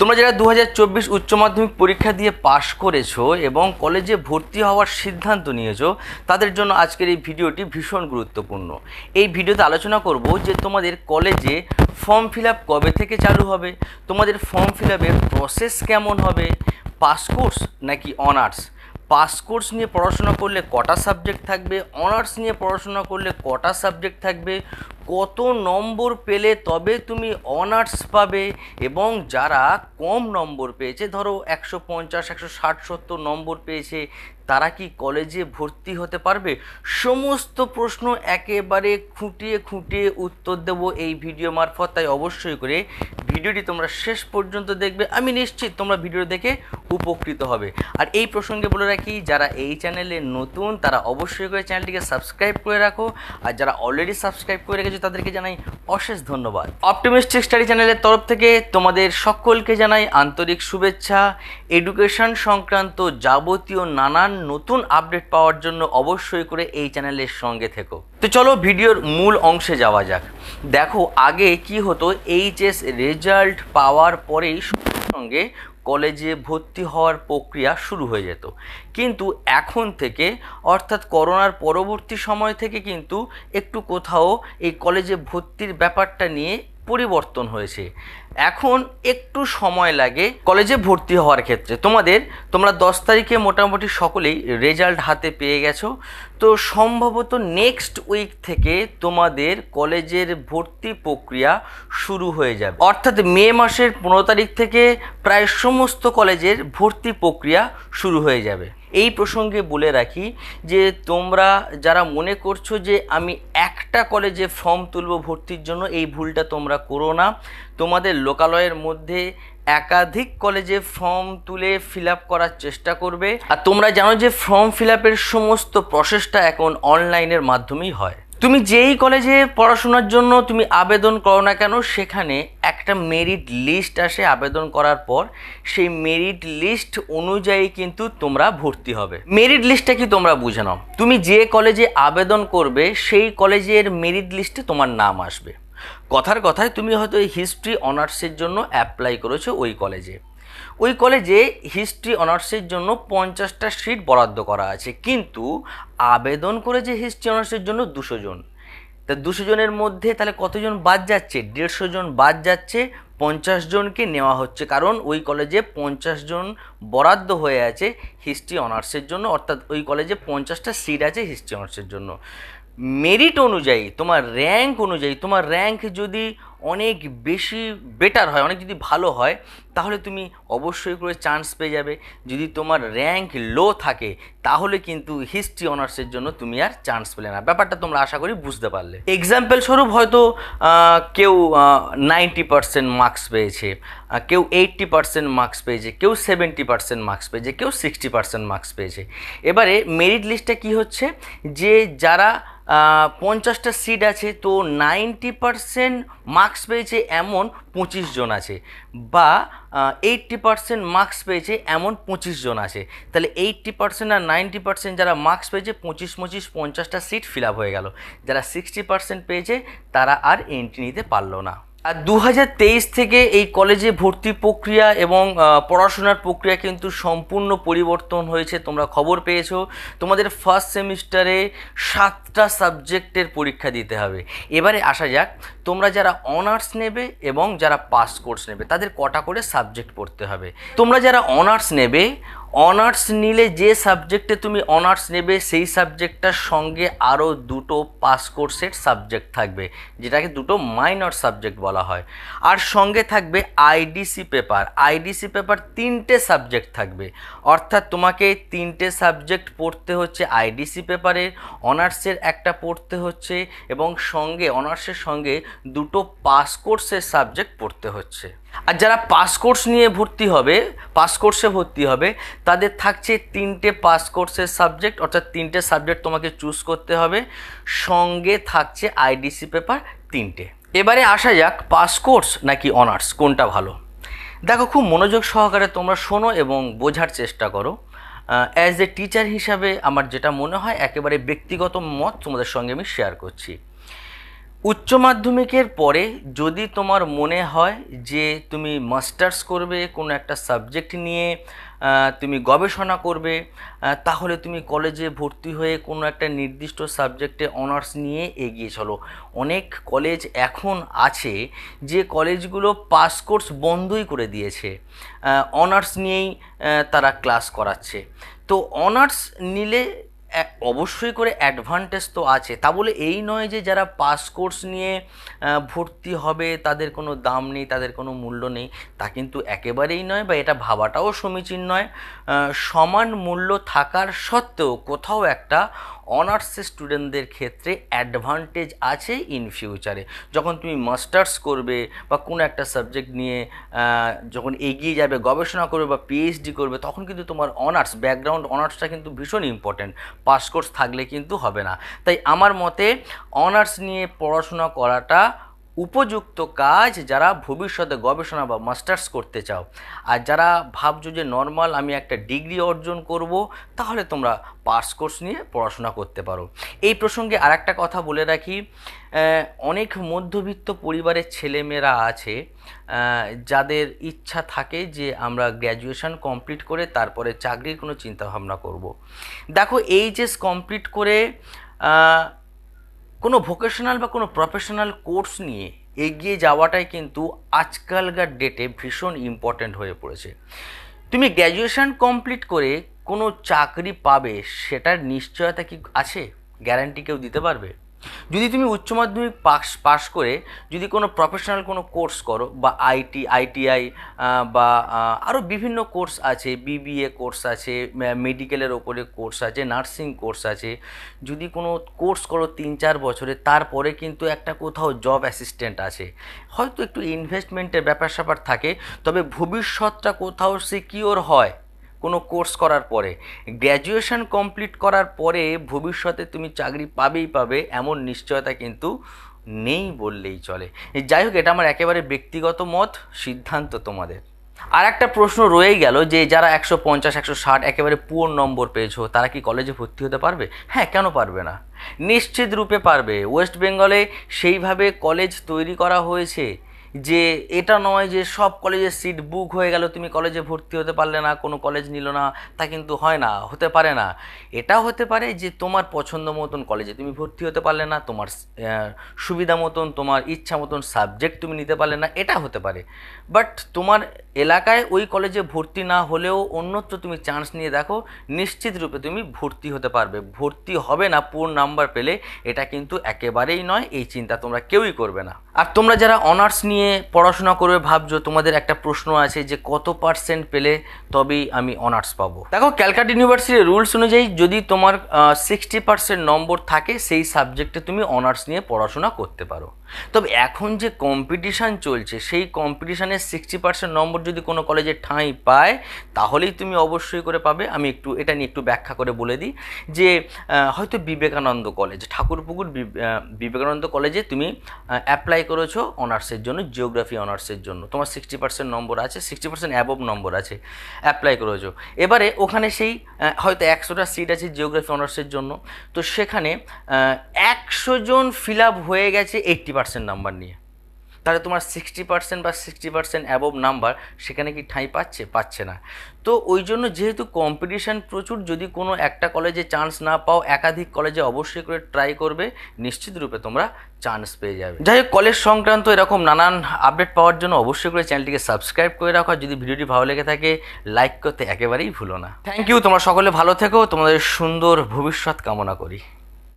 তোমরা যারা দু হাজার চব্বিশ উচ্চ মাধ্যমিক পরীক্ষা দিয়ে পাশ করেছ এবং কলেজে ভর্তি হওয়ার সিদ্ধান্ত নিয়েছো, তাদের জন্য আজকের এই ভিডিওটি ভীষণ গুরুত্বপূর্ণ। এই ভিডিওতে আলোচনা করব যে তোমাদের কলেজে ফর্ম ফিল কবে থেকে চালু হবে, তোমাদের ফর্ম ফিল প্রসেস কেমন হবে, পাস কোর্স নাকি অনার্স? পাস কোর্স নিয়ে পড়াশোনা করলে কটা সাবজেক্ট থাকবে, অনার্স নিয়ে পড়াশোনা করলে কটা সাবজেক্ট থাকবে কত নম্বর পেলে তবে তুমি অনার্স পাবে এবং যারা কম নম্বর পেয়েছে, ধরো একশো পঞ্চাশ, একশো ষাট, সত্তর নম্বর পেয়েছে, তারা কি কলেজে ভর্তি হতে পারবে? সমস্ত প্রশ্ন একেবারে খুঁটিয়ে খুঁটিয়ে উত্তর দেব এই ভিডিও মারফত, তাই অবশ্যই করে ভিডিওটি তোমরা শেষ পর্যন্ত দেখবে। আমি নিশ্চিত তোমরা ভিডিও দেখে উপকৃত হবে। আর এই প্রসঙ্গে বলে রাখি, যারা এই চ্যানেলে নতুন, তারা অবশ্যই করে চ্যানেলটিকে সাবস্ক্রাইব করে রাখো। আর যারা অলরেডি সাবস্ক্রাইব করে রেখেছো, তাদেরকে জানাই অশেষ ধন্যবাদ। অপটিমিস্টিক স্টাডি চ্যানেলের তরফ থেকে তোমাদের সকলকে জানাই আন্তরিক শুভেচ্ছা। এডুকেশন সংক্রান্ত যাবতীয় নানান নতুন আপডেট পাওয়ার জন্য অবশ্যই করে এই চ্যানেলের সঙ্গে থেকো। তো চলো ভিডিওর মূল অংশে যাওয়া যাক। দেখো, আগে কি হতো, এইচএস রেজাল্ট পাওয়ার পরেই সঙ্গে কলেজে ভর্তি হওয়ার প্রক্রিয়া শুরু হয়ে যেত। কিন্তু এখন থেকে, অর্থাৎ করোনার পরবর্তী সময় থেকে কিন্তু একটু কোথাও এই কলেজে ভর্তির ব্যাপারটা নিয়ে পরিবর্তন হয়েছে। এখন একটু সময় লাগে কলেজে ভর্তি হওয়ার ক্ষেত্রে। তোমাদের, তোমরা দশ তারিখে মোটামুটি সকলেই রেজাল্ট হাতে পেয়ে গেছো। তো সম্ভবত নেক্সট উইক থেকে তোমাদের কলেজের ভর্তি প্রক্রিয়া শুরু হয়ে যাবে। অর্থাৎ মে মাসের পনেরো তারিখ থেকে প্রায় সমস্ত কলেজের ভর্তি প্রক্রিয়া শুরু হয়ে যাবে। এই প্রসঙ্গে বলে রাখি যে, তোমরা যারা মনে করছ যে, আমি একটা কলেজে ফর্ম তুলব ভর্তির জন্য, এই ভুলটা তোমরা করো না। তোমাদের লোকালয়ের মধ্যে একাধিক কলেজে ফর্ম তুলে ফিল করার চেষ্টা করবে। আর তোমরা জানো যে ফর্ম ফিল সমস্ত প্রসেসটা এখন অনলাইনের মাধ্যমেই হয়। তুমি যেই কলেজে পড়াশোনার জন্য তুমি আবেদন করো না কেন, সেখানে একটা মেরিট লিস্ট আসে আবেদন করার পর। সেই মেরিট লিস্ট অনুযায়ী কিন্তু তোমরা ভর্তি হবে। মেরিট লিস্টটা কি তোমরা বুঝে নাও। তুমি যে কলেজে আবেদন করবে, সেই কলেজের মেরিট লিস্টে তোমার নাম আসবে। কথার কথায় তুমি হয়তো এই হিস্ট্রি অনার্সের জন্য অ্যাপ্লাই করেছ ওই কলেজে ওই কলেজে হিস্ট্রি অনার্সের জন্য পঞ্চাশটা সিট বরাদ্দ করা আছে, কিন্তু আবেদন করেছে হিস্ট্রি অনার্সের জন্য দুশো জন। তা দুশো জনের মধ্যে তাহলে কতজন বাদ যাচ্ছে? দেড়শো জন বাদ যাচ্ছে, পঞ্চাশ জনকে নেওয়া হচ্ছে, কারণ ওই কলেজে পঞ্চাশ জন বরাদ্দ হয়ে আছে হিস্ট্রি অনার্সের জন্য, অর্থাৎ ওই কলেজে পঞ্চাশটা সিট আছে হিস্ট্রি অনার্সের জন্য। মেরিট অনুযায়ী তোমার র্যাঙ্ক অনুযায়ী তোমার র্যাঙ্ক যদি অনেক বেশি বেটার হয়, অনেক যদি ভালো হয়, তাহলে তুমি অবশ্যই করে চান্স পেয়ে যাবে। যদি তোমার র্যাঙ্ক লো থাকে, তাহলে কিন্তু হিস্ট্রি অনার্সের জন্য তুমি আর চান্স পেলে না। ব্যাপারটা তোমরা আশা করি বুঝতে পারলে। এক্সাম্পল স্বরূপ হয়তো কেউ নাইনটি পার্সেন্ট মার্কস পেয়েছে কেউ এইট্টি পার্সেন্ট মার্কস পেয়েছে, কেউ সেভেন্টি পার্সেন্ট মার্কস পেয়েছে, কেউ সিক্সটি পার্সেন্ট মার্কস পেয়েছে। এবারে মেরিট লিস্টটা কি হচ্ছে? যে যারা পঞ্চাশটা সিট আছে, তো নাইনটি পারসেন্ট মার্কস পেয়েছে এমন পঁচিশ জন আছে বা এইট্টি পারসেন্ট মার্কস পেয়েছে এমন পঁচিশ জন আছে। তাহলে এইট্টি পারসেন্ট আর নাইনটি পারসেন্ট যারা মার্কস পেয়েছে, পঁচিশ পঁচিশ, পঞ্চাশটা সিট ফিল আপ হয়ে গেল। যারা সিক্সটি পারসেন্ট পেয়েছে, তারা আর এন্ট্রি নিতে পারল না। আর দু হাজার তেইশ থেকে এই কলেজে ভর্তি প্রক্রিয়া এবং পড়াশোনার প্রক্রিয়া কিন্তু সম্পূর্ণ পরিবর্তন হয়েছে, তোমরা খবর পেয়েছ। তোমাদের ফার্স্ট সেমিস্টারে সাতটা সাবজেক্টের পরীক্ষা দিতে হবে। এবারে আসা যাক তোমরা যারা অনার্স নেবে এবং যারা পাস কোর্স নেবে, তাদের কটা করে সাবজেক্ট পড়তে হবে। তোমরা যারা অনার্স নেবে অনার্স নিলে যে সাবজেক্টে তুমি অনার্স নেবে, সেই সাবজেক্টটার সঙ্গে আরও দুটো পাস কোর্সের সাবজেক্ট থাকবে, যেটাকে দুটো মাইনর সাবজেক্ট বলা হয়। আর সঙ্গে থাকবে আইডিসি পেপার আইডিসি পেপার তিনটে সাবজেক্ট থাকবে। অর্থাৎ তোমাকে তিনটে সাবজেক্ট পড়তে হচ্ছে আইডিসি পেপারের অনার্সের একটা পড়তে হচ্ছে এবং সঙ্গে অনার্সের সঙ্গে দুটো পাস কোর্সের সাবজেক্ট পড়তে হচ্ছে। আর যারা পাস কোর্স নিয়ে ভর্তি হবে, পাস কোর্সে ভর্তি হবে, তাদের থাকছে তিনটে পাস কোর্সের সাবজেক্ট, অর্থাৎ তিনটে সাবজেক্ট তোমাকে চুজ করতে হবে। সঙ্গে থাকছে আইডিসি পেপার তিনটে। এবারে আসা যাক, পাস কোর্স নাকি অনার্স, কোনটা ভালো? দেখো, খুব মনোযোগ সহকারে তোমরা শোনো এবং বোঝার চেষ্টা করো। অ্যাজ এ টিচার হিসাবে আমার যেটা মনে হয়, একেবারে ব্যক্তিগত মত তোমাদের সঙ্গে আমি শেয়ার করছি। উচ্চ মাধ্যমিকের পরে যদি তোমার মনে হয় যে তুমি মাস্টার্স করবে, কোনো একটা সাবজেক্ট নিয়ে তুমি গবেষণা করবে তাহলে তুমি কলেজে ভর্তি হয়ে কোনো একটা নির্দিষ্ট সাবজেক্টে অনার্স নিয়ে এগিয়ে চলো। অনেক কলেজ এখন আছে যে কলেজগুলো পাস কোর্স বন্ধই করে দিয়েছে। অনার্স নিয়েই তারা ক্লাস করাচ্ছে। তো অনার্স নিলে অবশ্যই করে অ্যাডভান্টেজ তো আছে। তা বলে এই নয় যে যারা পাস কোর্স নিয়ে ভর্তি হবে, তাদের কোনো দাম নেই, তাদের কোনো মূল্য নেই, তা কিন্তু একেবারেই নয় বা এটা ভাবাটাও সমীচীন নয়। সমান মূল্য থাকার সত্ত্বেও কোথাও একটা অনার্সের স্টুডেন্টদের ক্ষেত্রে অ্যাডভান্টেজ আছে ইন ফিউচারে যখন তুমি মাস্টার্স করবে বা কোনো একটা সাবজেক্ট নিয়ে যখন এগিয়ে যাবে, গবেষণা করবে বা পিএইচডি করবে, তখন কিন্তু তোমার অনার্স ব্যাকগ্রাউন্ড অনার্সটা কিন্তু ভীষণ ইম্পর্ট্যান্ট পাস কোর্স থাকলে কিন্তু হবে না। তাই আমার মতে অনার্স নিয়ে পড়াশোনা করাটা উপযুক্ত কাজ যারা ভবিষ্যতে গবেষণা বা মাস্টার্স করতে চাও আর যারা ভাবছ যে নর্মাল আমি একটা ডিগ্রি অর্জন করব, তাহলে তোমরা পাস কোর্স নিয়ে পড়াশোনা করতে পারো এই প্রসঙ্গে আর একটা কথা বলে রাখি অনেক মধ্যবিত্ত পরিবারের ছেলেমেয়েরা আছে যাদের ইচ্ছা থাকে যে আমরা গ্র্যাজুয়েশন কমপ্লিট করে তারপরে চাকরির কোনো চিন্তাভাবনা করব। দেখো, এইচএস কমপ্লিট করে কোনো ভোকেশনাল বা কোনো প্রফেশনাল কোর্স নিয়ে এগিয়ে যাওয়াটাই কিন্তু আজকালকার ডেটে ভীষণ ইম্পর্ট্যান্ট হয়ে পড়েছে। তুমি গ্র্যাজুয়েশান কমপ্লিট করে কোনো চাকরি পাবে, সেটার নিশ্চয়তা কি আছে? গ্যারান্টি কেউ দিতে পারবে? যদি তুমি উচ্চ মাধ্যমিক পাস পাস করে যদি কোনো প্রফেশনাল কোনো কোর্স করো বা আইটি আইটিআই বা আরও বিভিন্ন কোর্স আছে বিবিএ কোর্স আছে মেডিকেলের ওপরে কোর্স আছে নার্সিং কোর্স আছে, যদি কোনো কোর্স করো তিন চার বছরে, তারপরে কিন্তু একটা কোথাও জব অ্যাসিস্ট্যান্ট আছে। হয়তো একটু ইনভেস্টমেন্টের ব্যাপার স্যাপার থাকে, তবে ভবিষ্যৎটা কোথাও সিকিওর হয়। কোনো কোর্স করার পরে। গ্র্যাজুয়েশন কমপ্লিট করার পরে ভবিষ্যতে তুমি চাকরি পাবেই পাবে, এমন নিশ্চয়তা কিন্তু নেই বললেই চলে। যাই হোক, এটা আমার একেবারে ব্যক্তিগত মত, সিদ্ধান্ত তোমাদের। আর একটা প্রশ্ন রয়েই গেল যে, যারা একশো পঞ্চাশ, একশো ষাট একেবারে পুয়ার নম্বর পেয়েছ, তারা কি কলেজে ভর্তি হতে পারবে? হ্যাঁ কেন পারবে না? নিশ্চিত রূপে পারবে। ওয়েস্ট বেঙ্গলে সেইভাবে কলেজ তৈরি করা হয়েছে যে এটা নয় যে সব কলেজের সিট বুক হয়ে গেল, তুমি কলেজে ভর্তি হতে পারলে না, কোনো কলেজ নিল না, তা কিন্তু হয় না, হতে পারে না। এটা হতে পারে যে তোমার পছন্দ মতন কলেজে তুমি ভর্তি হতে পারলে না, তোমার সুবিধা মতন, তোমার ইচ্ছা মতন সাবজেক্ট তুমি নিতে পারলে না, এটা হতে পারে। বাট তোমার এলাকায় ওই কলেজে ভর্তি না হলেও অন্যত্র তুমি চান্স নিয়ে দেখো, নিশ্চিত রূপে তুমি ভর্তি হতে পারবে। ভর্তি হবে না পুর নাম্বার পেলে, এটা কিন্তু একেবারেই নয়, এই চিন্তা তোমরা কেউই করবে না। আর তোমরা যারা অনার্স নিয়ে পড়াশোনা করবে ভাবছ, তোমাদের একটা প্রশ্ন আছে যে কত পার্সেন্ট পেলে তবেই আমি অনার্স পাব। দেখো, ক্যালকাটা ইউনিভার্সিটির রুলস অনুযায়ী যদি তোমার সিক্সটি পার্সেন্ট নম্বর থাকে, সেই সাবজেক্টে তুমি অনার্স নিয়ে পড়াশোনা করতে পারো। তবে এখন যে কম্পিটিশান চলছে, সেই কম্পিটিশানে সিক্সটি পার্সেন্ট নম্বর যদি কোনো কলেজে ঠাঁই পায়, তাহলেই তুমি অবশ্যই করে পাবে। আমি একটু, এটা নিয়ে একটু ব্যাখ্যা করে বলে দিই যে হয়তো বিবেকানন্দ কলেজ ঠাকুরপুকুর বিবেকানন্দ কলেজে তুমি অ্যাপ্লাই করেছ অনার্সের জন্য জিওগ্রাফি অনার্সের জন্য। তোমার সিক্সটি পার্সেন্ট নম্বর আছে সিক্সটি পার্সেন্ট অ্যাবভ নম্বর আছে অ্যাপ্লাই করেছ। এবারে ওখানে সেই হয়তো একশোটা সিট আছে জিওগ্রাফি অনার্সের জন্য। তো সেখানে একশো জন ফিল আপ হয়ে গেছে এইট্টি পার্সেন্ট নাম্বার নিয়ে। তাহলে তোমার সিক্সটি পার্সেন্ট বা সিক্সটি পার্সেন্ট অ্যাবভ নাম্বার সেখানে কি ঠাঁই পাচ্ছে? পাচ্ছে না। তো ওই জন্য যেহেতু কম্পিটিশান প্রচুর, যদি কোনো একটা কলেজে চান্স না পাও, একাধিক কলেজে অবশ্যই করে ট্রাই করবে, নিশ্চিত রূপে তোমরা চান্স পেয়ে যাবে। যাই হোক কলেজ সংক্রান্ত এরকম নানান আপডেট পাওয়ার জন্য অবশ্যই করে চ্যানেলটিকে সাবস্ক্রাইব করে রাখো যদি ভিডিওটি ভালো লেগে থাকে লাইক করতে একেবারেই ভুলো না। থ্যাংক ইউ তোমরা সকলে ভালো থেকো, তোমাদের সুন্দর ভবিষ্যৎ কামনা করি।